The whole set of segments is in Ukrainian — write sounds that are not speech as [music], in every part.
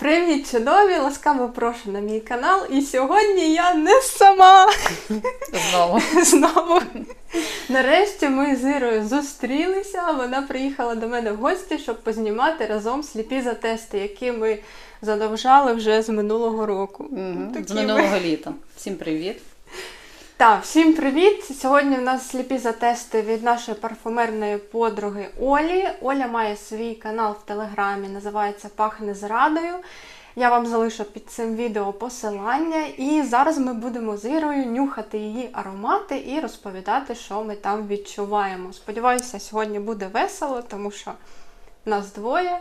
Привіт, чудові! Ласкаво прошу на мій канал. І сьогодні я не сама. Знову. Знову. Нарешті ми з Ірою зустрілися. Вона приїхала до мене в гості, щоб познімати разом сліпі за тести, які ми задовжали вже з минулого року. Угу. З минулого літа. Всім привіт. Так, всім привіт! Сьогодні в нас сліпі затести від нашої парфумерної подруги Олі. Оля має свій канал в Телеграмі, називається Пахне зрадою. Я вам залишу під цим відео посилання. І зараз ми будемо з Ірою нюхати її аромати і розповідати, що ми там відчуваємо. Сподіваюся, сьогодні буде весело, тому що нас двоє,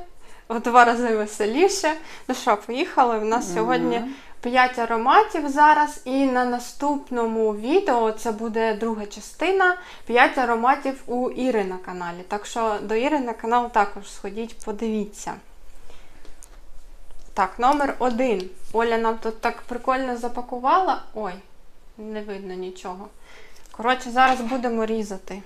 в два рази веселіше. Ну що, поїхали? У нас сьогодні. 5 ароматів зараз, і на наступному відео це буде друга частина 5 ароматів у Іри на каналі. Так що до Іри на канал також сходіть, подивіться. Так, номер один. Оля нам тут так прикольно запакувала. Ой, не видно нічого. Коротше, зараз будемо різати.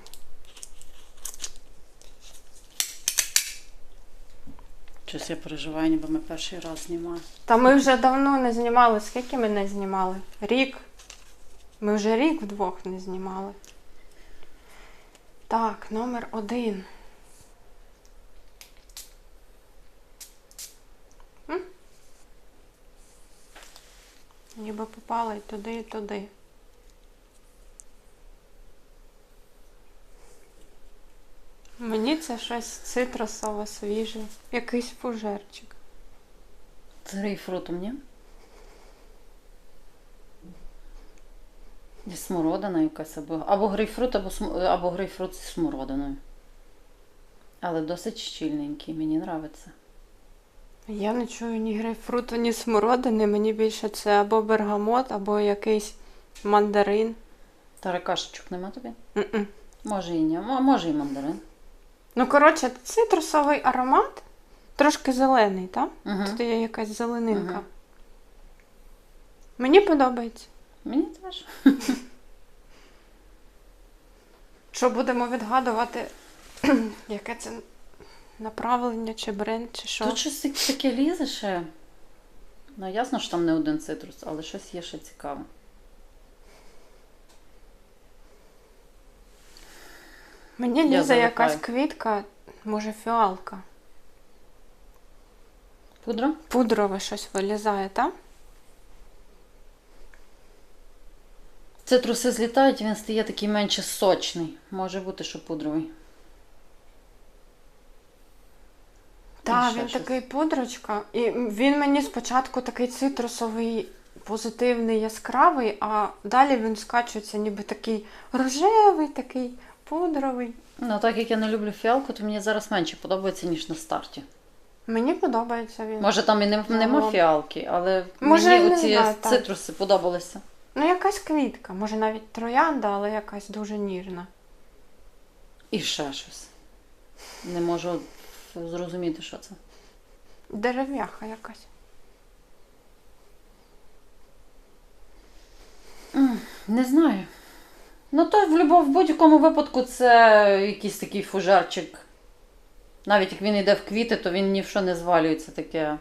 Щось я переживаю, ніби ми перший раз знімаємо. Та ми вже давно не знімали. Скільки ми не знімали? Рік. Ми вже рік вдвох не знімали. Так, номер один. Ніби попала і туди, і туди. Мені це щось цитрусове, свіже. Якийсь фужерчик. З грейпфрутом, ні? Зі смородина якась або, або грейпфрут, або, см- або грейпфрут зі смородиною. Але досить щільненький, мені подобається. Я не чую ні грейпфруту, ні смородини. Мені більше це або бергамот, або якийсь мандарин. Та кашечок нема тобі? М-м. Може і ні, а може і мандарин. Ну, коротше, цитрусовий аромат, трошки зелений, так? Угу. Тут є якась зеленинка. Мгм. Мені подобається. Мені теж. [laughs] Що будемо відгадувати, [clears throat] яке це направлення, чи бренд, чи що. Тут щось таке лізе ще. Ну, ясно, що там не один цитрус, але щось є ще цікаве. Мені Я лізе залипаю. якась квітка, може фіалка. Пудра? Пудрове щось вилізає, так? Цитруси злітають, він стає такий менше сочний. Може бути, що пудровий. Так, ще він щось. такий пудрочка. І він мені спочатку такий цитрусовий, позитивний, яскравий, а далі він скачується ніби такий рожевий, такий пудровий. Ну, так як я не люблю фіалку, то мені зараз менше подобається, ніж на старті. Мені подобається він. Може, там і не, нема Ага. фіалки, але Може, мені не оці знаю, так. цитруси подобалися. Ну, якась квітка, може навіть троянда, але якась дуже ніжна. І ще щось. Не можу зрозуміти, що це. Дерев'яха якась. М, Не знаю. Ну, то в, будь-якому випадку це якийсь такий фужарчик. Навіть як він йде в квіти, то він ні в що не звалюється таке.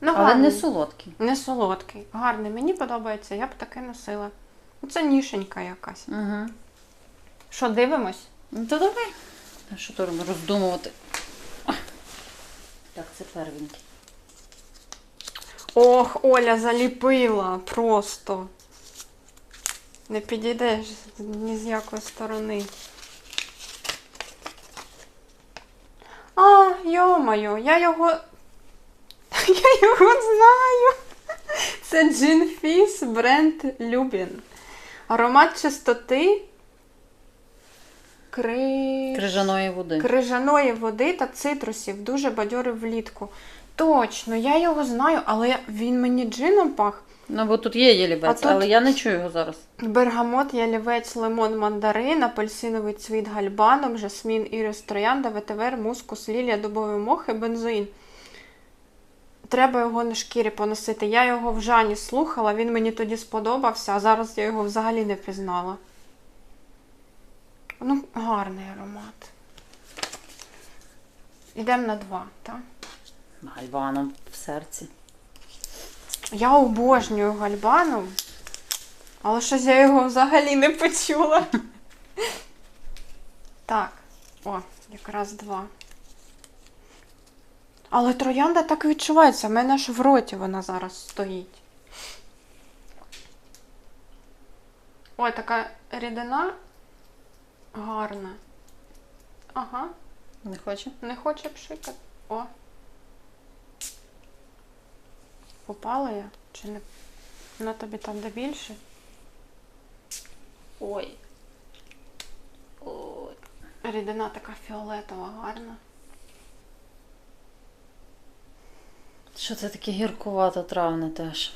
Ну, Але гарний. не солодкий. Не солодкий. Гарний. Мені подобається, я б таке носила. Ну, Це нішенька якась. Угу. Що, дивимось? Ну, то давай. А що то роздумувати? Так, це первенький. Ох, Оля заліпила просто. Не підійдеш ні з якої сторони. А, йо-моє, я його. [laughs] Я його знаю. Це Джин Фіс бренд Любін. Аромат чистоти. Кри... Крижаної води. крижаної води та цитрусів. Дуже бадьорий влітку. Точно, я його знаю, але він мені джином пах. Ну, бо тут є єлібець, А тут- але я не чую його зараз. Бергамот, ялівець, лимон, мандарин, апельсиновий цвіт гальбаном, жасмін, ірис, троянда, ветивер, мускус, лілія, дубовий мох і бензоїн. Треба його на шкірі поносити. Я його в Жані слухала, він мені тоді сподобався, а зараз я його взагалі не пізнала. Ну, гарний аромат. Ідемо на два, так? Гальваном в серці. Я обожнюю гальбану, але щось я його взагалі не почула. [laughs] Так, о, якраз два. Але троянда так відчувається, в мене ж в роті вона зараз стоїть. Ой, така рідина гарна. Ага, Не хоче? не хоче пшикати. О. Попала я? Чи не? На тобі там де більше? Ой. Ой. Рідина така фіолетова, гарна. Що це таке гіркувато травне теж?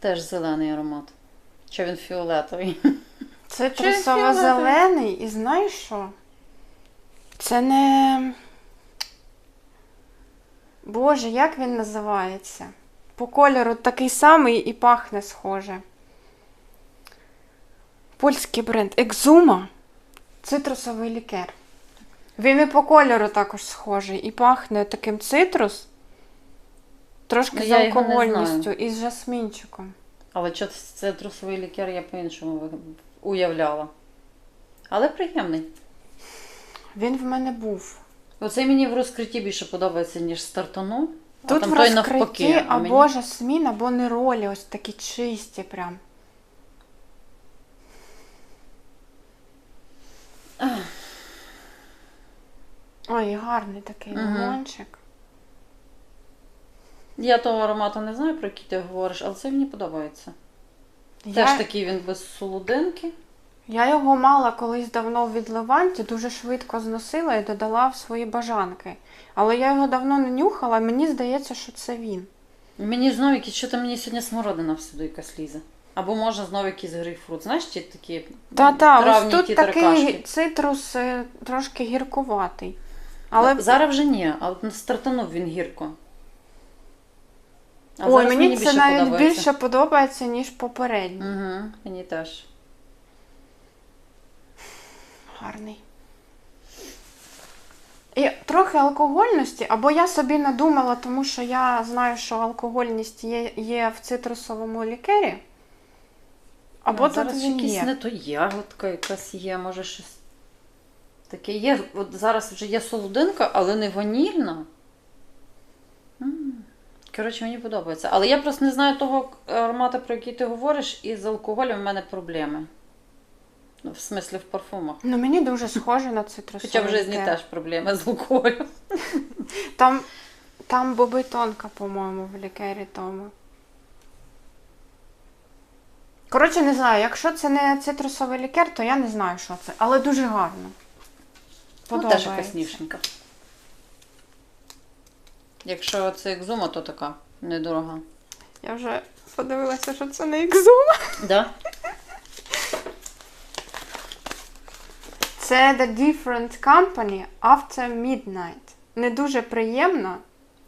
Теж зелений аромат. Чи він фіолетовий? Це Чи фіолетовий? трусово-зелений, і знаєш що? Це не. Боже, як він називається? По кольору такий самий і пахне схоже. Польський бренд Екзума. Цитрусовий лікер. Він і по кольору також схожий. І пахне таким цитрус. Трошки Ну, з алкогольністю і з жасмінчиком. Але що це трусовий лікер я по-іншому уявляла. Але приємний. Він в мене був. Оцей мені в розкритті більше подобається, ніж стартану. а Тут там в той розкритті навпаки. а або мені... жасмін, або неролі, ось такі чисті прям. Ой, гарний такий Мгм. лимончик. Я того аромату не знаю, про який ти говориш, але це мені подобається. Теж Я, такий він без солодинки. Я його мала колись давно від Леванті, дуже швидко зносила і додала в свої бажанки. Але я його давно не нюхала, мені здається, що це він. Мені знову якісь, що там мені сьогодні смородина всюди якась лізе. Або може знову якийсь грейпфрут. Знаєш, ті такі Та-та, ось травні тут ті такий таракашки. цитрус е, трошки гіркуватий. Але Ну, зараз вже ні, а от на стартанув він гірко. А Ой, зараз мені, це навіть подобається. більше подобається, ніж попередній. Угу, мені теж. Гарний. І трохи алкогольності, або я собі надумала, тому що я знаю, що алкогольність є, є в цитрусовому лікері. Або А тут зараз він якісь є. не то ягодка якась є, може щось таке є. От зараз вже є солодинка, але не ванільна. Коротше, мені подобається. Але я просто не знаю того аромату, про який ти говориш, і з алкоголем в мене проблеми. Ну, в смислі в парфумах. Ну, мені дуже схоже на цитрусовий Хоча в житті теж проблеми з алкоголем. [laughs] Там, там боби тонка, по-моєму, в лікері тому. Коротше, не знаю, якщо це не цитрусовий лікер, то я не знаю, що це. Але дуже гарно. Ну, теж Подобається. якась ніжненька. Якщо це екзума, то така недорога. Я вже подивилася, що це не екзума. Да? Це The Different Company After Midnight. Не дуже приємно.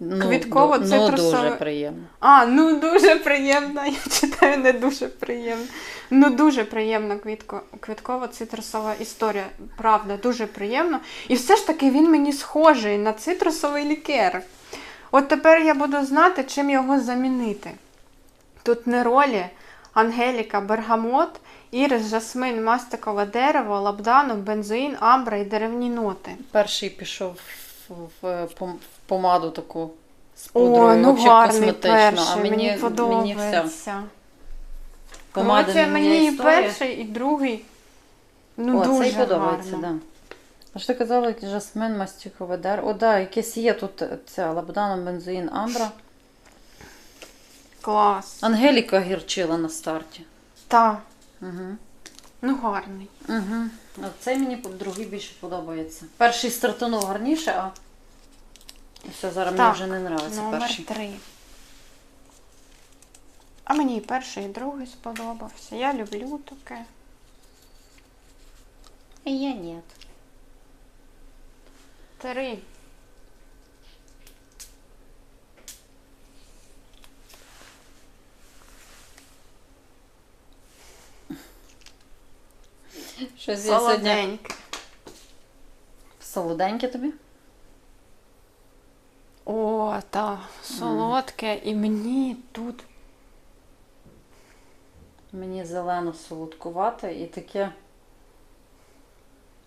Ну, Квітково- цитрусове. Ну, дуже приємно. А, ну дуже приємно. Я читаю не дуже приємно. Ну дуже приємна квітко, квітково-цитрусова історія. Правда, дуже приємно. І все ж таки він мені схожий на цитрусовий лікер. От тепер я буду знати, чим його замінити. Тут неролі, ангеліка, бергамот, ірис, жасмин, мастикове дерево, лабдану, бензоїн, амбра і деревні ноти. Перший пішов в, в, в помаду таку з О, ну гарний перший, а мені, мені мені подобається. все. Помада Коротше, не мені і історія. перший, і другий. Ну, О, дуже цей подобається, гарно. да. А що ти казала, жасмин, мастикове дерево? О, да, якесь є тут ця лабдана, бензоїн, амбра. Клас. Ангеліка гірчила на старті. Та, Угу. ну гарний. Угу. Цей мені другий більше подобається. Перший стартанув гарніше, а все, зараз мені вже не подобається Номер перший. три. А мені і перший, і другий сподобався. Я люблю таке. І Я ні. Три. Щось я сьогодні Солоденьке. солоденьке тобі? Оливка, та солодке, і мені тут. Мені зелено солодкувате і таке.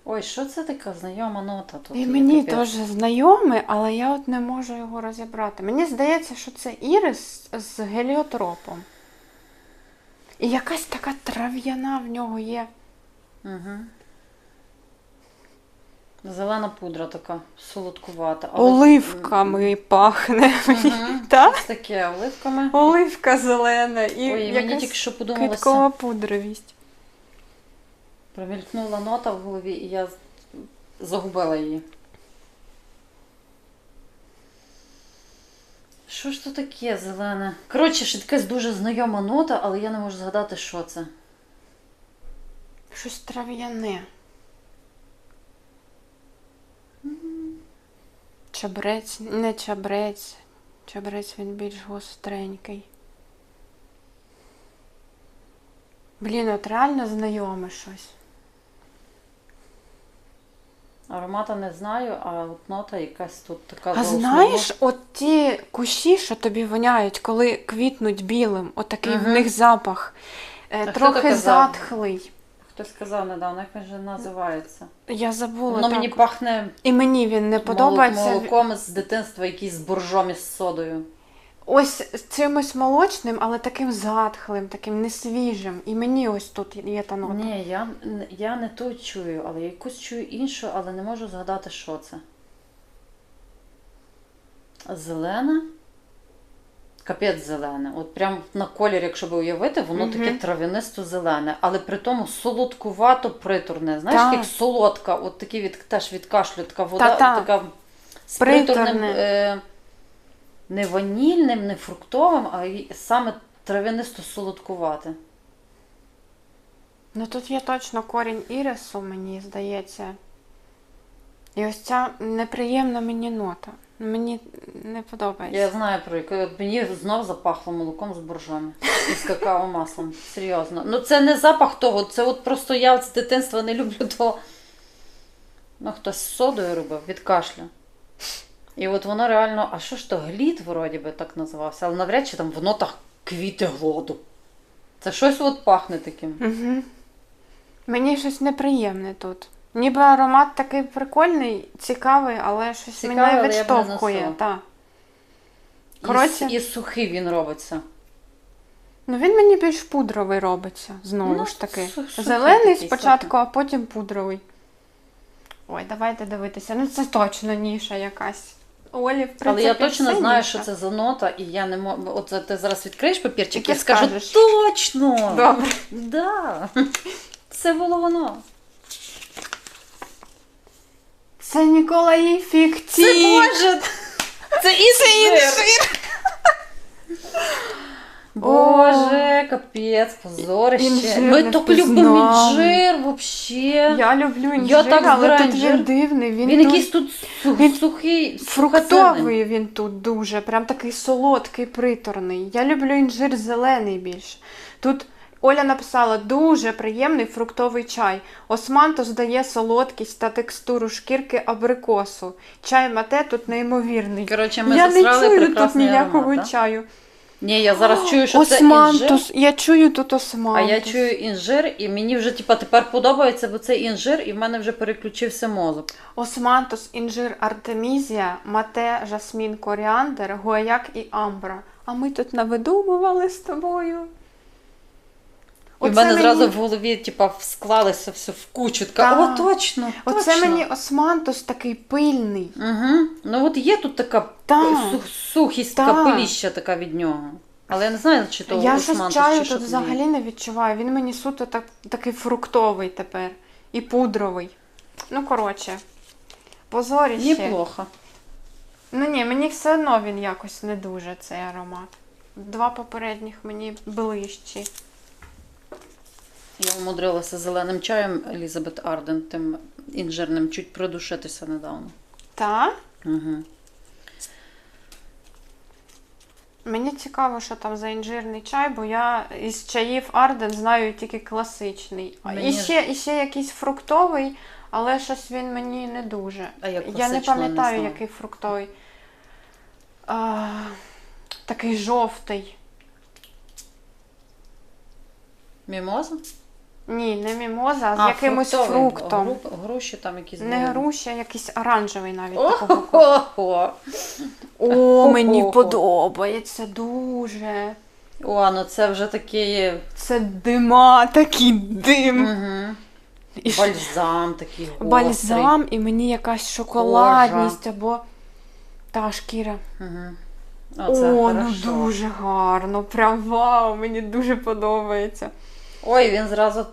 Ой, що це така знайома нота тут? І мені капець. теж знайоме, але я от не можу його розібрати. Мені здається, що це ірис з геліотропом. І якась така трав'яна в нього є. Угу. Зелена пудра така солодкувата. але- Оливками пахне. Мгм. Так? Щось таке оливками. Оливка зелена і Ой, мені тільки що подумалося. квіткова пудровість. Промількнула нота в голові, і я загубила її. Що ж то таке зелене? Коротше, ще якась дуже знайома нота, але я не можу згадати, що це. Щось трав'яне. Чабрець, не чабрець. Чабрець він більш гостренький. Блін, от реально знайоме щось. Аромата не знаю, а от нота якась тут така А знаєш, от ті кущі, що тобі воняють, коли квітнуть білим, отакий в них запах. е, А трохи затхлий. Хтось сказав недавно, як він же називається. Я забула. Воно так. мені пахне І мені він не подобається. молоком з дитинства, якийсь з боржом із содою. Ось чимось молочним, але таким затхлим, таким несвіжим. І мені ось тут є та нота. Ні, я, я не ту чую, але я якусь чую іншу, але не можу згадати, що це. Зелена. Капець зелене. От прям на колір, якщо би уявити, воно Мгм. таке трав'янисто-зелене, але при тому солодкувато приторне. Знаєш, Так. як солодка, от такі від, теж від кашлю, така вода, Та-та. така з Приторне. приторним, е, не ванільним, не фруктовим, а й саме трав'янисто-солодкувате. Ну тут є точно корінь ірису, мені здається. І ось ця неприємна мені нота. Мені не подобається. Я знаю про. От Мені знов запахло молоком з боржами і з какао маслом. Серйозно. Ну це не запах того, це от просто я з дитинства не люблю того. Ну, хтось з содою робив від кашля. І от воно реально, а що ж то, глід, вроді би так називався, але навряд чи там в нотах квіти глоду. Це щось от пахне таким. Угу. Мені щось неприємне тут. Ніби аромат такий прикольний, цікавий, але щось Цікавий, мене але я б не відштовхує. носила. Та. І, Коротше. с- і сухий він робиться. Ну він мені більш пудровий робиться, знову Ну, ж таки. су- сухий Зелений такий, спочатку, а потім пудровий. Ой, давайте дивитися. Ну це точно ніша якась. Олі, в принципі, Але я точно все знаю, ніша. що це за нота, і я не можу. Оце ти зараз відкриєш папірчик І і скажу скажеш. точно! Добре. Да. Це було воно. Це Ніколаї Фікті. Це Боже! Це інжир! Боже, капець, позорище. Ми так любимо інжир вообще. Я люблю інжир, Я але тут інжир. він дивний. Він, Він якийсь тут він сухий, фруктовий він тут дуже, прям такий солодкий, приторний. Я люблю інжир зелений більше. Тут Оля написала дуже приємний фруктовий чай. Османтус дає солодкість та текстуру шкірки абрикосу. Чай мате тут неймовірний. Коротше, ми я не чую тут ніякого аромат, чаю. Ні, я зараз чую, що це інжир. Я чую тут А я чую інжир, і мені вже типа тепер подобається, бо це інжир, і в мене вже переключився мозок. Османтус, інжир, артемізія, мате, жасмін, коріандр, гуаяк і амбра. А ми тут навидумували з тобою. І в мене зразу в голові типа склалося все в кучу. Така, Так. о, точно. Оце точно. мені османтус такий пильний. Угу. Ну от є тут така Так. сух- сухість, така Так. пиліща така від нього. Але я не знаю, чи то я османтус, чаю чи що тут взагалі не відчуваю. Він мені суто так, такий фруктовий тепер. І пудровий. Ну, коротше, позоріще. Неплохо. Ну ні, мені все одно він якось не дуже цей аромат. Два попередніх мені ближчі. Я умудрилася зеленим чаєм Елізабет Арден, тим інжирним, чуть придушитися недавно. Та? Угу. Мені цікаво, що там за інжирний чай, бо я із чаїв Арден знаю тільки класичний. Мені І ж- ще, і ще якийсь фруктовий, але щось він мені не дуже. А я я не класичного не пам'ятаю, знаю. який фруктовий. а, такий жовтий. Мімоза? Ні, не мімоза, а з якимось фруктовий. фруктом. Гру- груші там якісь Не були. груші, а якийсь оранжевий навіть такого. О-хо-хо. О, мені Хо-хо-хо. подобається дуже. О, ну це вже такий Це дима, такий дим. угу. І ш- бальзам такий гострий. Бальзам, і мені якась шоколадність або та шкіра. Угу. О, О, це ну хорошо. дуже гарно. Прям вау, мені дуже подобається. Ой, він зразу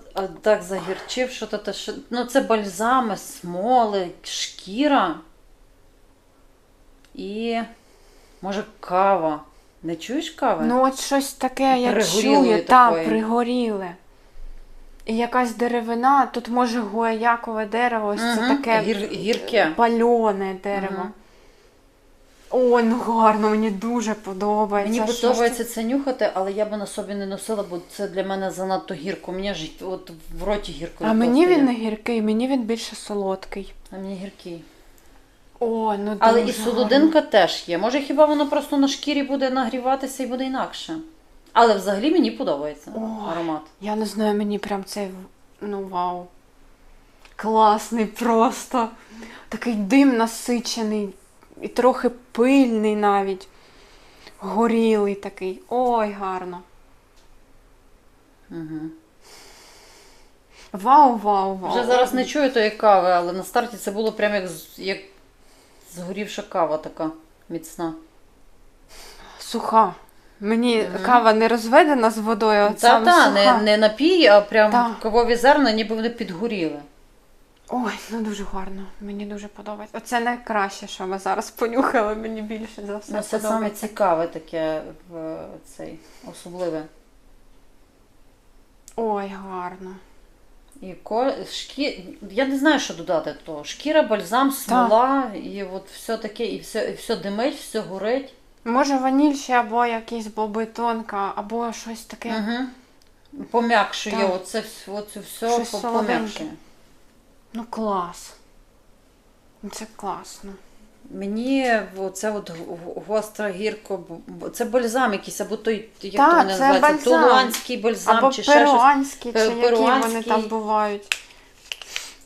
так загірчив, що то що... Ну, це бальзами, смоли, шкіра. І може кава. Не чуєш кави? Ну, от щось таке я чую, та, пригоріле. І якась деревина, тут може гуаякове дерево, ось це таке гір, гірке. пальоне дерево. Мгм. Ой, ну гарно, мені дуже подобається. Мені Що ж подобається це нюхати, але я би на собі не носила, бо це для мене занадто гірко. Мені ж от в роті гірко. А мені він не гіркий, мені він більше солодкий. А мені гіркий. Ой, ну Але дуже і солодинка теж є. Може, хіба воно просто на шкірі буде нагріватися і буде інакше. Але взагалі мені подобається Ой. аромат. Я не знаю, мені прям цей, ну вау. Класний просто. Такий дим насичений і трохи пильний навіть. Горілий такий. Ой, гарно. Угу. Вау, вау, вау. Вже зараз не чую тої кави, але на старті це було прям як, з- як згорівша кава така міцна. Суха. Мені Мгм. кава не розведена з водою, а Та саме та, суха. не, не напій, а прям Та. кавові зерна, ніби вони підгоріли. Ой, ну дуже гарно. Мені дуже подобається. Оце найкраще, що ми зараз понюхали. Мені більше за все Ну, це саме цікаве таке в цей особливе. Ой, гарно. І ко... шкі... Я не знаю, що додати до того. Шкіра, бальзам, смола, і от все таке, і все, і все димить, все горить. Може ваніль ще або якісь боби тонка, або щось таке. Угу. Пом'якшує Так. оце, оце все пом'якшує. Ну клас. Ну, Це класно. Мені оце от гостра гірко, це бальзам якийсь, або той, як Так, то вони це називаються, бальзам. тулуанський бальзам або чи ще щось. перуанські, чи Пе- які вони там бувають.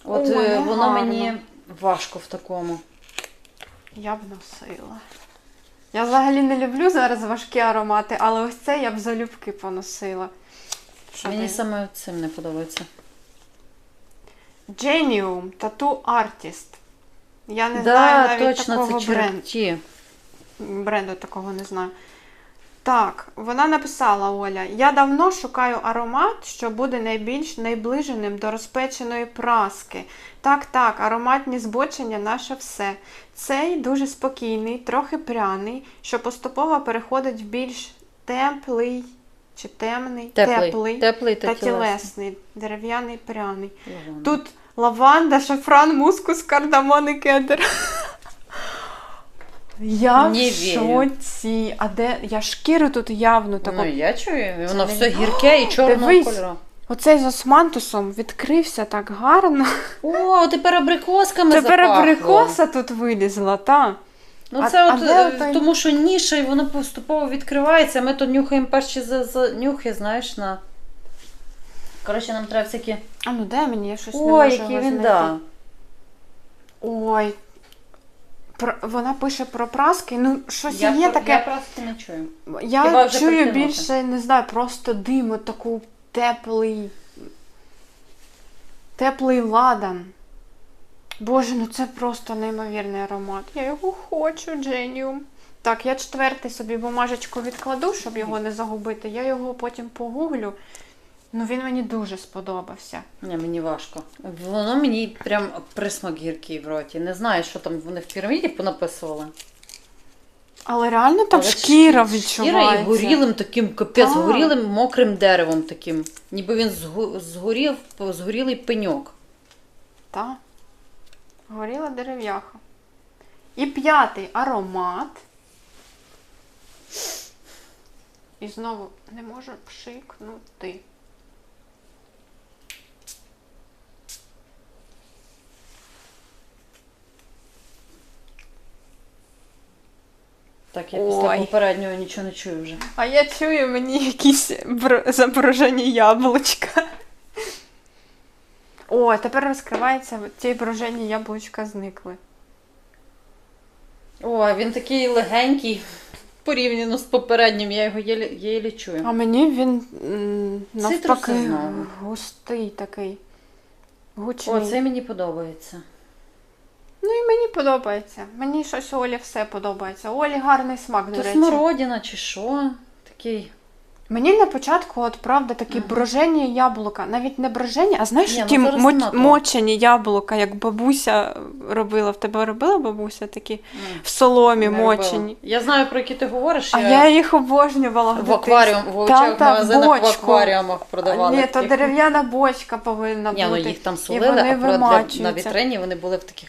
От Ой, е, воно гарно. мені важко в такому. Я б носила. Я взагалі не люблю зараз важкі аромати, але ось це я б залюбки поносила. Мені саме цим не подобається. Genium Tattoo Artist. Я не да, знаю навіть точно, такого це бренду. бренду такого не знаю. Так, вона написала Оля: Я давно шукаю аромат, що буде найбільш найближеним до розпеченої праски. Так, так, ароматні збочення наше все. Цей дуже спокійний, трохи пряний, що поступово переходить в більш теплий чи темний, Теплий, теплий та та тілесний. дерев'яний пряний. Лаванда. Тут лаванда, шафран, мускус, кардамон і кедр. Я в Не вірю. шоці. А де я шкіру тут явно таку. Ну, я чую, воно все гірке і [gasps] чорного Дивись. кольору. Оцей з османтусом відкрився так гарно. О, тепер абрикосками Тепер запахло. абрикоса тут вилізла, та. Ну, А- це а от, де е, отой- тому що ніша, і воно поступово відкривається. Ми то нюхаємо перші за, за нюхи, знаєш, на. Коротше, нам треба всякі. А ну дай мені, я щось не Ой, можу який його він знайти. да. Ой. Про, вона пише про праски. Ну, щось Я, є про- таке. я просто не чую. Я Хіба вже чую притягнути? більше, не знаю, просто дим, от таку теплий. Теплий ладан. Боже, ну це просто неймовірний аромат. Я його хочу, Дженіум. Так, я четвертий собі бумажечку відкладу, щоб його не загубити. Я його потім погуглю. Ну він мені дуже сподобався. Ні, мені важко. Воно мені прям присмак гіркий в роті. Не знаю, що там вони в піраміді понаписували. Але реально там Але шкіра шкі- відчувається. Шкіра і горілим таким капець, Так. горілим мокрим деревом таким. Ніби він згорів, згорілий пеньок. Та. Горіла дерев'яха. І п'ятий аромат. І знову не можу пшикнути. Так, я після Ой. попереднього нічого не чую вже. А я чую мені якісь бр- заморожені яблучка. О, тепер розкривається, ті брожені яблучка зникли. О, він такий легенький порівняно з попереднім, я його єлі, єлі чую. А мені він м, навпаки густий такий. Гучний. О, це мені подобається. Ну і мені подобається. Мені щось у Олі все подобається. У Олі гарний смак, до То речі. смородина чи що? Такий. Мені на початку, от правда, такі Мгм. брожені яблука. Навіть не брожені, а знаєш, Ні, ну ті зараз мо- нема того. мочені яблука, як бабуся робила. В тебе робила бабуся такі в соломі не робила. мочені. Я знаю, про які ти говориш. А я їх обожнювала в дитинстві. акваріум, в Та, овочевих та, в магазинах, в бочку. акваріумах продавали. Ні, то дерев'яна бочка повинна Ні, ну бути. їх там солили, а про, для, на вимачуються. вітрині вони були в таких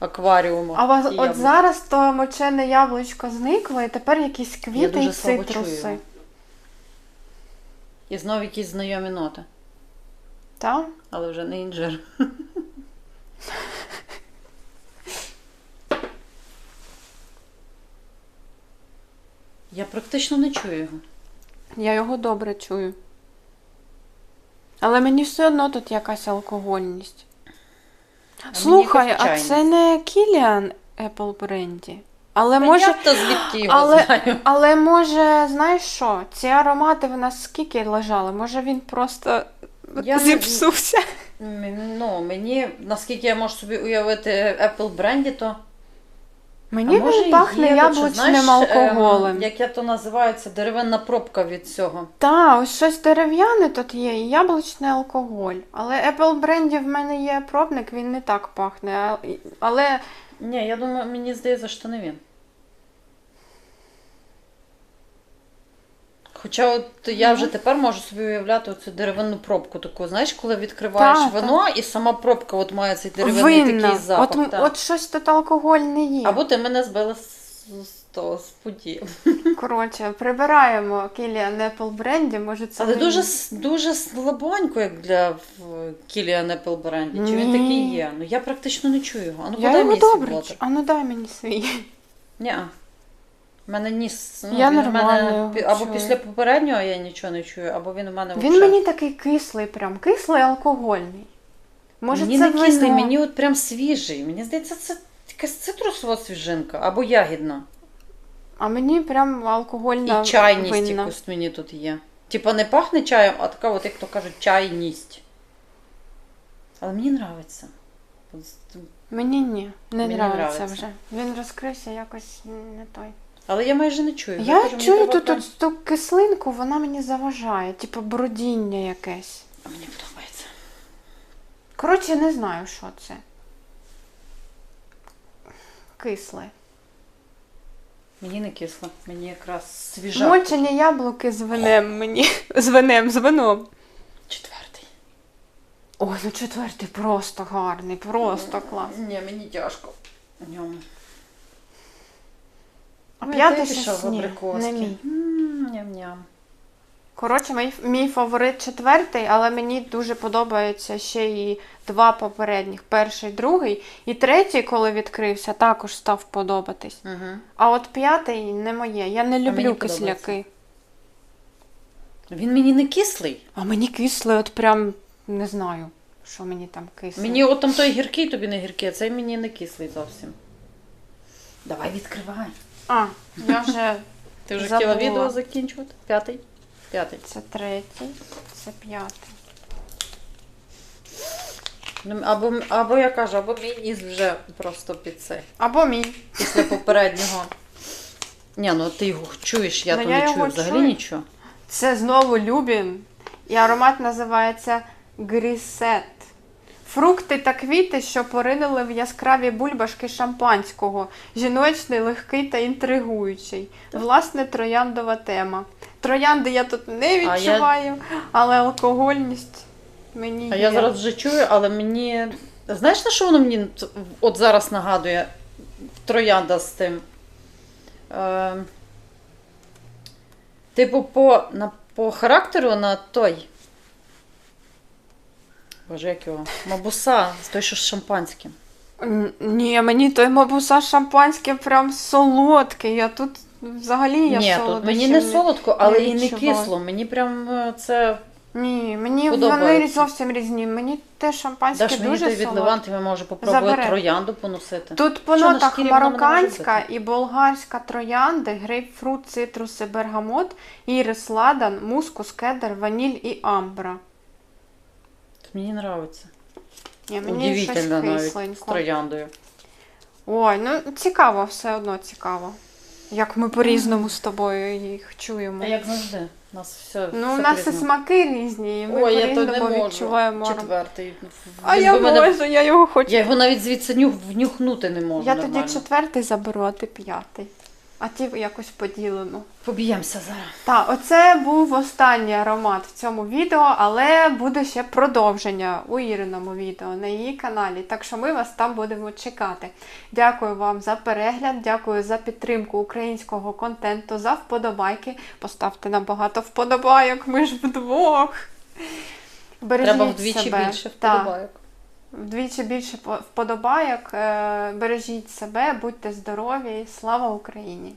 акваріумах. А вас от зараз то мочене яблучко зникло, і тепер якісь квіти і цитруси. І знову якісь знайомі ноти, Так? але вже не інжир. [laughs] Я практично не чую його. Я його добре чую. Але мені все одно тут якась алкогольність. Слухай, а це не Кіліан Apple бренді. Але Та може, звідки його але- знаю. але може, знаєш що? Ці аромати в нас скільки лежали? Може він просто Я зіпсувся? Ну, мені, наскільки я можу собі уявити Apple бренді, то Мені а може він пахне є, яблучним знаєш, алкоголем. ем, як я то називаю, це деревинна пробка від цього. Та, ось щось дерев'яне тут є, і яблучний алкоголь. Але Apple бренді в мене є пробник, він не так пахне. Але Ні, я думаю, мені здається, що не він. Хоча от я вже тепер можу собі уявляти оцю деревинну пробку таку. Знаєш, коли відкриваєш Та, вино, і сама пробка от має цей деревинний винна. такий запах. От, м- та. от щось тут алкогольне є. Або ти мене збила з, з того, з путі. [laughs] Коротше, прибираємо Кіліан Apple бренді, може це. Але дуже, дуже слабонько, як для Кіліан Apple бренді. Чи він такий є? Ну я практично не чую його. А ну Я подай мені свій. А ну дай мені свій. Ні. Мене ніс. Ну, Я він нормально мене, його або чую. після попереднього я нічого не чую, або він у мене Він взагалі. мені такий кислий, прям кислий алкогольний. Може, мені це не кислий, вино? мені от прям свіжий. Мені здається, це якась цитрусова свіжинка або ягідна. А мені прям алкогольна І чайність винна. якусь мені тут є. Типа не пахне чаєм, а така, от як то кажуть, чайність. Але мені подобається. Мені ні, не нравиться. вже. Він розкрився якось не той. Але я майже не чую. Я кажу, мені чую треба тут прям- от ту кислинку, вона мені заважає, типу бродіння якесь. А мені подобається. Коротше, не знаю, що це. Кисле. Мені не кисло, мені якраз свіжа. Мочені яблуки з винем мені. З винем, з вином. Четвертий. Ой, ну четвертий просто гарний, просто клас. Ні, мені тяжко в ньому. А п'ятий ти пішов абрикоски. не мій. Ням-ням. Коротше, мій, мій фаворит четвертий, але мені дуже подобається ще і два попередніх. Перший, другий. І третій, коли відкрився, також став подобатись. Угу. А от п'ятий не моє. Я не люблю кисляки. Він мені не кислий. А мені кислий, от прям не знаю, що мені там кисле. Мені от там той гіркий, тобі не гіркий, а цей мені не кислий зовсім. Давай відкривай. А, я вже [laughs] Ти вже Забула. хотіла відео закінчувати? П'ятий? П'ятий. це третій, це п'ятий. Ну, Або, або я кажу, або мій ніс вже просто під це. Або мій. Після попереднього. Ні, ну ти його чуєш, я Ну, то я не його чую взагалі чую. нічого. Це знову Любін. І аромат називається Грісет. Фрукти та квіти, що поринули в яскраві бульбашки шампанського. Жіночний, легкий та інтригуючий. Власне, трояндова тема. Троянди я тут не А я- відчуваю, але алкогольність мені А є. я зараз вже чую, але мені. Знаєш, на що воно мені от зараз нагадує троянда з тим? Е, типу, по, на, по характеру на той. Боже, як його? Мабуса, з той, що з шампанським. Ні, мені той мабуса шампанське прям солодкий. Я тут взагалі я Ні, тут мені не солодко, але і не кисло. Мені прям е, це. Ні, мені вони Подобається. зовсім різні. Мені те шампанське Даш мені дуже той від солодке. Леванти, ми може попробувати Забере. троянду поносити. Тут по Що, на нотах шкірі воно не може марокканська і болгарська троянди, грейпфрут, цитруси, бергамот, ірис, ладан, мускус, кедр, ваніль і амбра. Мені подобається. Ні, мені щось Удивительно навіть з кисленько. трояндою. Ой, ну цікаво, все одно цікаво. Як ми по-різному з тобою їх чуємо. А як завжди, у нас все. Ну, все у нас і по-різному. смаки різні, і ми Ой, я то не по-різному можу. відчуваємо. аромат. Четвертий. А Він я мене- можу, я його хочу. Я його навіть звідси нюх, внюхнути не можу. Я нормально. тоді четвертий заберу, а ти п'ятий. А ті якось поділено. Поб'ємося зараз. Так, оце був останній аромат в цьому відео, але буде ще продовження у Іриному відео на її каналі. Так що ми вас там будемо чекати. Дякую вам за перегляд, дякую за підтримку українського контенту, за вподобайки. Поставте нам багато вподобайок, ми ж вдвох. Бережіть Треба вдвічі себе. більше Так. вподобайок. Вдвічі більше по- вподобайок. Е, Бережіть себе, будьте здорові. Слава Україні!